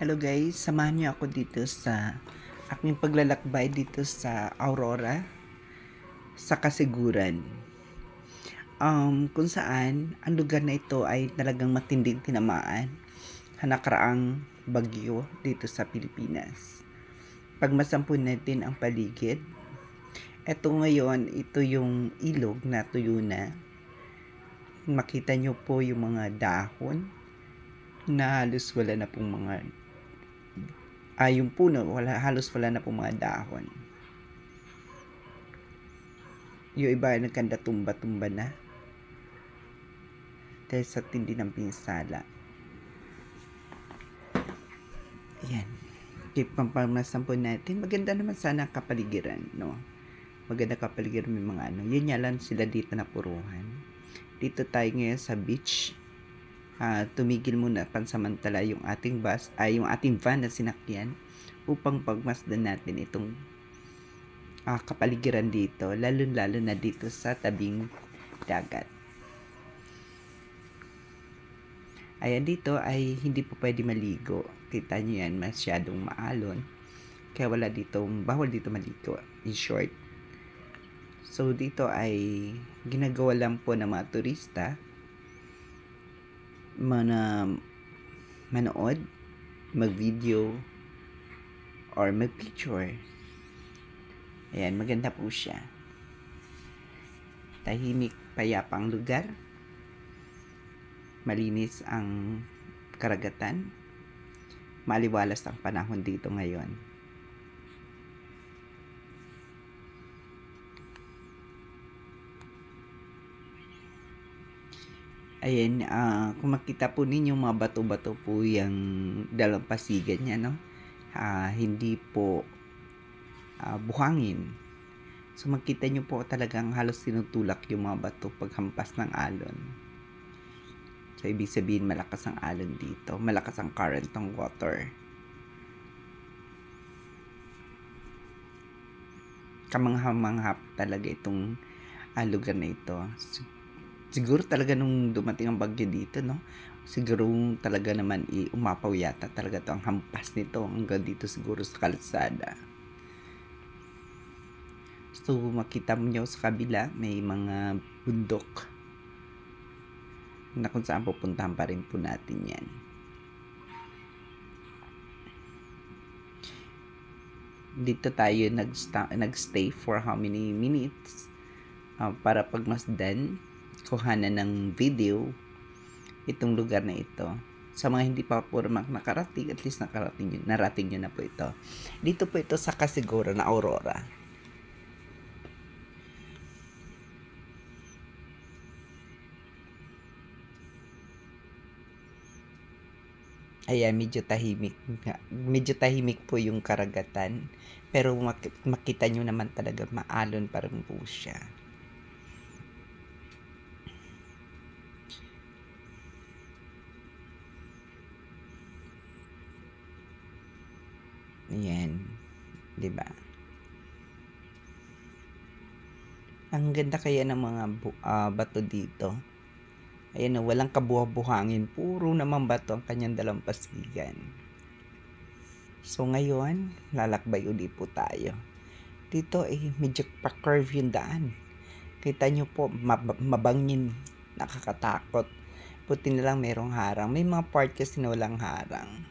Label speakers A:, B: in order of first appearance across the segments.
A: Hello guys, samahan niyo ako dito sa aking paglalakbay dito sa Aurora sa Kasiguran. Um, kung saan ang lugar na ito ay talagang matinding tinamaan sa nakaraang bagyo dito sa Pilipinas. Pagmasampun natin ang paligid, ito ngayon, ito yung ilog na tuyo na. Makita nyo po yung mga dahon na halos wala na pong mga ay yung puno, wala, halos wala na pong mga dahon. Yung iba ay nagkanda tumba-tumba na. Dahil sa tindi ng pinsala. Ayan. Keep pampamasampon natin. Maganda naman sana kapaligiran, no? Maganda kapaligiran may mga ano. Yun nga lang sila dito na puruhan. Dito tayo ngayon sa beach uh, tumigil muna pansamantala yung ating bus, ay yung ating van na sinakyan upang pagmasdan natin itong uh, kapaligiran dito, lalo-lalo na dito sa tabing dagat. Ayan dito ay hindi po pwede maligo. Kita nyo yan, masyadong maalon. Kaya wala dito, bawal dito maligo. In short. So dito ay ginagawa lang po ng mga turista mana manood, mag-video, or mag-picture. Ayan, maganda po siya. Tahimik, payapang lugar. Malinis ang karagatan. Maliwalas ang panahon dito ngayon. Ayan, uh, kung makita po ninyo mga bato-bato po yung dalampasigan niya, no? Uh, hindi po uh, buhangin. So makita nyo po talagang halos tinutulak yung mga bato paghampas ng alon. So ibig sabihin malakas ang alon dito. Malakas ang current ng water. Kamangha-manghap talaga itong uh, lugar na ito. So, siguro talaga nung dumating ang bagyo dito, no? Siguro talaga naman i umapaw yata talaga to ang hampas nito hanggang dito siguro sa kalsada. So makita mo nyo sa kabila may mga bundok na kung saan pupuntahan pa rin po natin yan. Dito tayo nag-stay for how many minutes uh, para pagmasdan kuhanan ng video itong lugar na ito. Sa mga hindi pa po nakarating, at least nakarating nyo, narating nyo na po ito. Dito po ito sa Kasiguro na Aurora. Ayan, medyo tahimik. Medyo tahimik po yung karagatan. Pero makita nyo naman talaga maalon pa rin po siya. Ayan. ba? Diba? Ang ganda kaya ng mga uh, bato dito. Ayan na, walang kabuha-buhangin. Puro naman bato ang kanyang dalampasigan. So ngayon, lalakbay uli po tayo. Dito eh, medyo pa-curve yung daan. Kita nyo po, mab- mabangin, nakakatakot. Puti na lang merong harang. May mga part kasi na walang harang.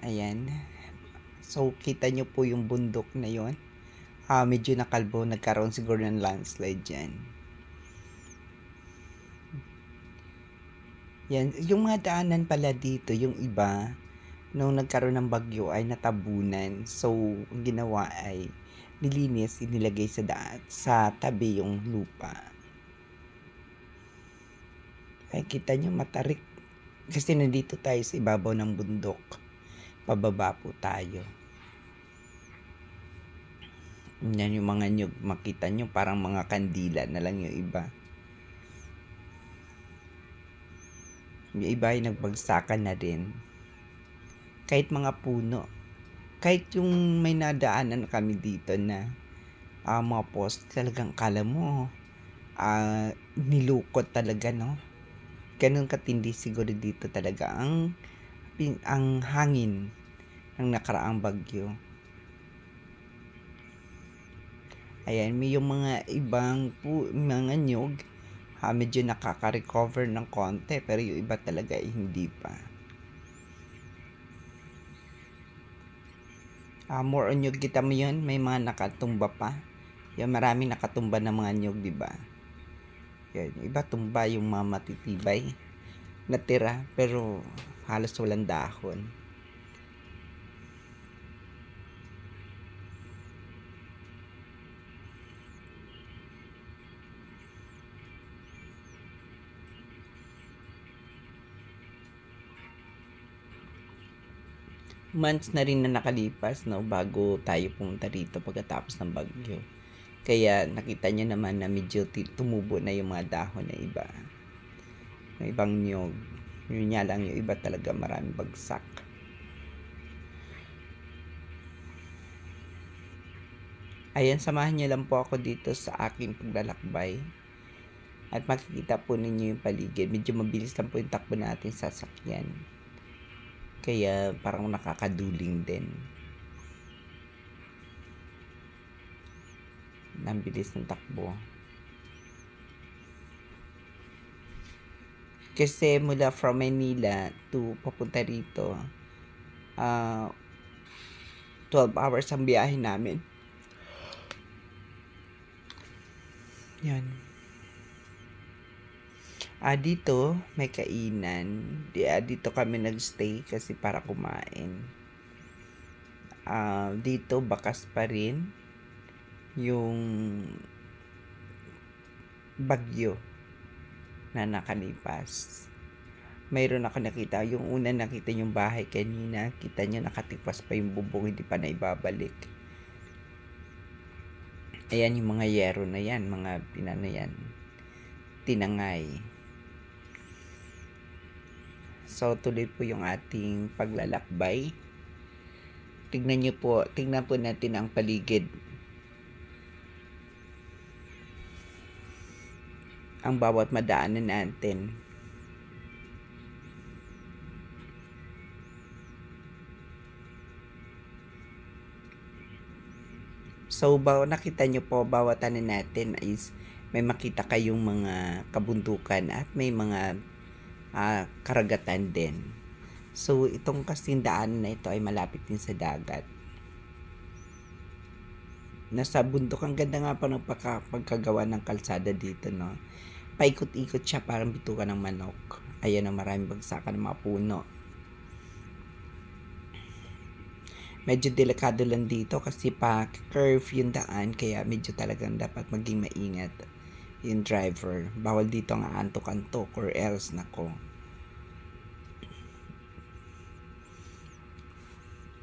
A: Ayan. So, kita nyo po yung bundok na yon. Uh, medyo nakalbo, nagkaroon siguro ng landslide dyan. Yan, yung mga daanan pala dito, yung iba, nung nagkaroon ng bagyo ay natabunan. So, ang ginawa ay nilinis, inilagay sa daan, sa tabi yung lupa. Ay, kita nyo matarik. Kasi nandito tayo sa ibabaw ng bundok. Pababa po tayo. Yan yung mga nyug. Makita nyo parang mga kandila na lang yung iba. Yung iba ay nagbagsakan na din. Kahit mga puno. Kahit yung may nadaanan kami dito na uh, mga post, talagang kala mo uh, nilukot talaga, no? Ganun katindi siguro dito talaga ang ang hangin ng nakaraang bagyo. Ayan, may yung mga ibang pu- mga nyog, ha, medyo nakaka-recover ng konti, pero yung iba talaga ay hindi pa. Ah, more on nyog kita mo yun, may mga nakatumba pa. Yan, marami nakatumba ng mga nyog, di ba? Yan, yung iba tumba yung mga matitibay. Natira, pero halos walang dahon. Months na rin na nakalipas no bago tayo pumunta rito pagkatapos ng bagyo. Kaya nakita niyo naman na medyo tumubo na yung mga dahon na iba. Yung ibang niyog. Yun nga lang yung iba talaga maraming bagsak. Ayan, samahan niyo lang po ako dito sa aking paglalakbay. At makikita po ninyo yung paligid. Medyo mabilis lang po yung takbo natin sa sakyan. Kaya parang nakakaduling din. Ang bilis ng takbo. Kasi mula from Manila to papunta rito, ah 12 hours ang biyahe namin. Yan. Ah, dito may kainan. Di, ah, dito kami nagstay kasi para kumain. Ah, dito bakas pa rin yung bagyo na nakalipas. Mayroon ako nakita, yung una nakita yung bahay kanina, kita nyo nakatipas pa yung bubong, hindi pa na ibabalik. Ayan yung mga yero na yan, mga pinano yan, tinangay. So, tuloy po yung ating paglalakbay. Tignan nyo po, tignan po natin ang paligid. Ang bawat madaanan natin. So, bawa nakita nyo po, bawat ano natin is may makita kayong mga kabundukan at may mga ah, karagatan din. So, itong kasing daan na ito ay malapit din sa dagat. Nasa bundok, ang ganda nga pa ng pagka, pagkagawa ng kalsada dito, no? Paikot-ikot siya parang bitukan ng manok. Ayan ang maraming bagsakan ng mga puno. Medyo delikado lang dito kasi pa curve yung daan kaya medyo talagang dapat maging maingat yung driver. Bawal dito ang antok-antok or else nako.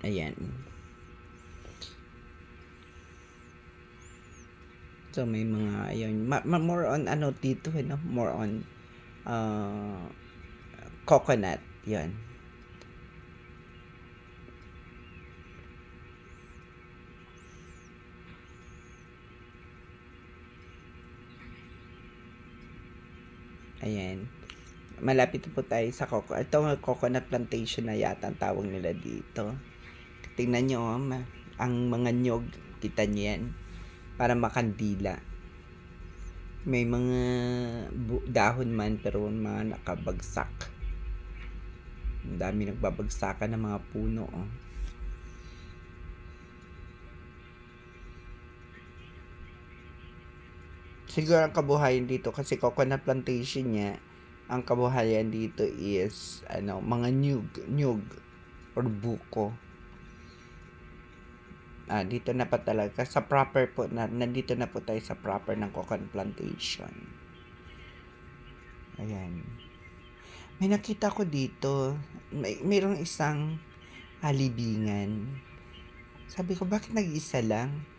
A: Ayan. So may mga ayun, ma- ma- more on ano dito, ano, more on uh, coconut, 'yan. Ayan. Malapit po tayo sa coco. Ito coconut plantation na yata ang tawag nila dito. Tingnan nyo, ma- ang mga nyog, kita nyo yan, para makandila. May mga dahon man pero mga nakabagsak. Ang dami nagbabagsakan ng mga puno. Oh. Siguro ang kabuhayan dito kasi coconut plantation niya, ang kabuhayan dito is ano, mga nyug, nyug or buko. Ah, dito na pa talaga sa proper po na nandito na po tayo sa proper ng coconut plantation. Ayan. May nakita ko dito, may mayroong isang alibingan. Sabi ko, bakit nag-isa lang?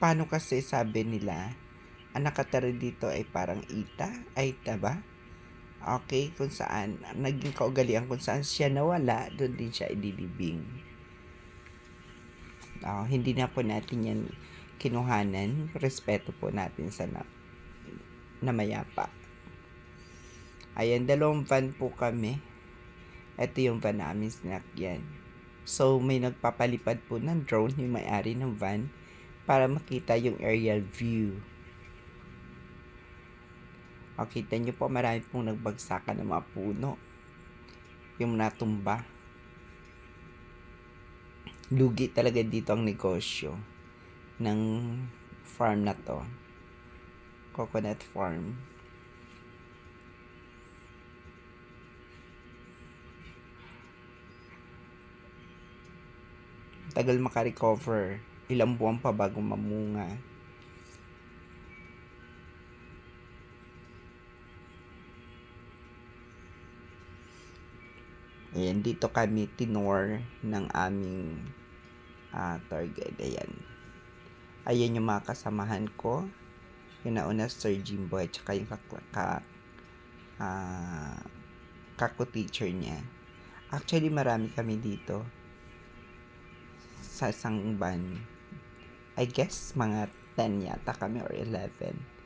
A: Paano kasi sabi nila, ang nakatira dito ay parang ita, ay ita ba? Okay, kung saan, naging kaugalian kung saan siya nawala, doon din siya ililibing. Ah, hindi na po natin yan kinuhanan. Respeto po natin sa na, na mayapa. Ayan, dalawang van po kami. Ito yung van namin sinakyan. So, may nagpapalipad po ng drone yung may-ari ng van para makita yung aerial view. O, kita nyo po, marami pong nagbagsakan ng mga puno. Yung natumba. Lugi talaga dito ang negosyo ng farm na to. Coconut farm. Tagal makarecover. Ilang buwan pa bago mamunga. Ayan, dito kami tinor ng aming ah, tour guide. Ayan. Ayan yung mga kasamahan ko. Yung nauna, Sir Jimbo, at saka yung kakla- ka, ah, kako-teacher niya. Actually, marami kami dito sa isang van. I guess, mga 10 yata kami or 11.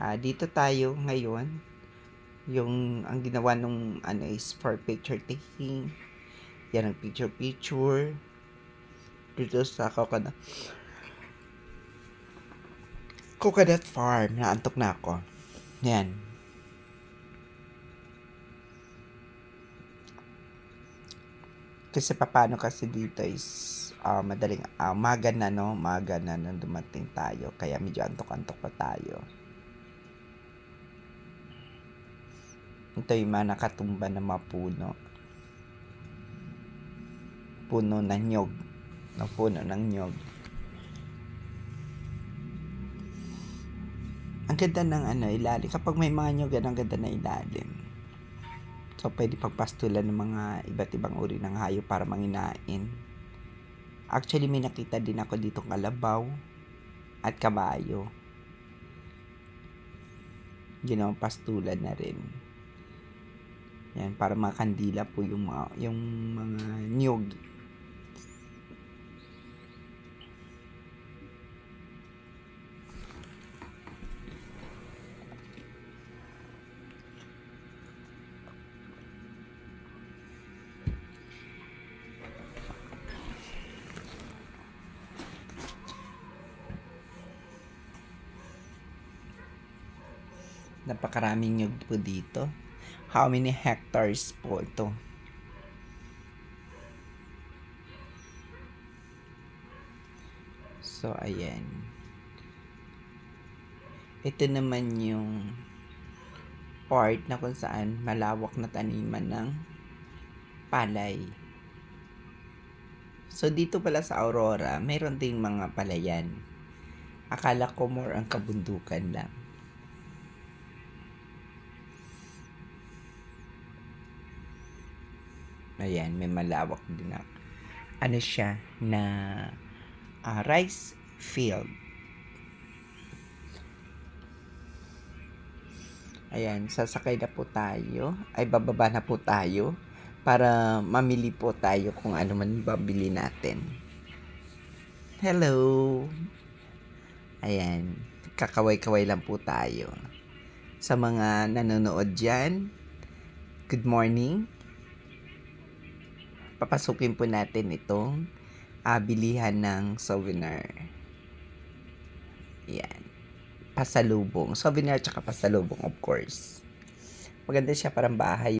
A: Ah, dito tayo ngayon. Yung ang ginawa nung ano is for picture taking. Yan ang picture picture. Dito sa coconut coconut farm. Naantok na ako. Yan. Kasi paano kasi dito is ah, madaling ah, umaga na no, umaga na nung dumating tayo. Kaya medyo antok-antok pa tayo. Ito yung mga nakatumba na mga puno. Puno ng nyog. Na puno ng nyog. Ang ganda ng ano, ilalim. Kapag may mga nyog, ang ganda ng ilalim. So, pwede pagpastulan ng mga iba't ibang uri ng hayop para manginain. Actually, may nakita din ako dito kalabaw at kabayo. Ginawang pastulan na rin. Yan, para mga kandila po yung mga, yung mga niyog. Napakaraming nyog po dito. How many hectares po ito? So, ayan. Ito naman yung part na kung saan malawak na taniman ng palay. So, dito pala sa Aurora, mayroon ding mga palayan. Akala ko more ang kabundukan lang. Ayan, may malawak din na ano siya na ah, rice field. Ayan, sasakay na po tayo. Ay, bababa na po tayo para mamili po tayo kung ano man babili natin. Hello! Ayan, kakaway-kaway lang po tayo. Sa mga nanonood dyan, good morning papasukin po natin itong bilihan ng souvenir. Yan. Pasalubong. Souvenir tsaka pasalubong, of course. Maganda siya parang bahay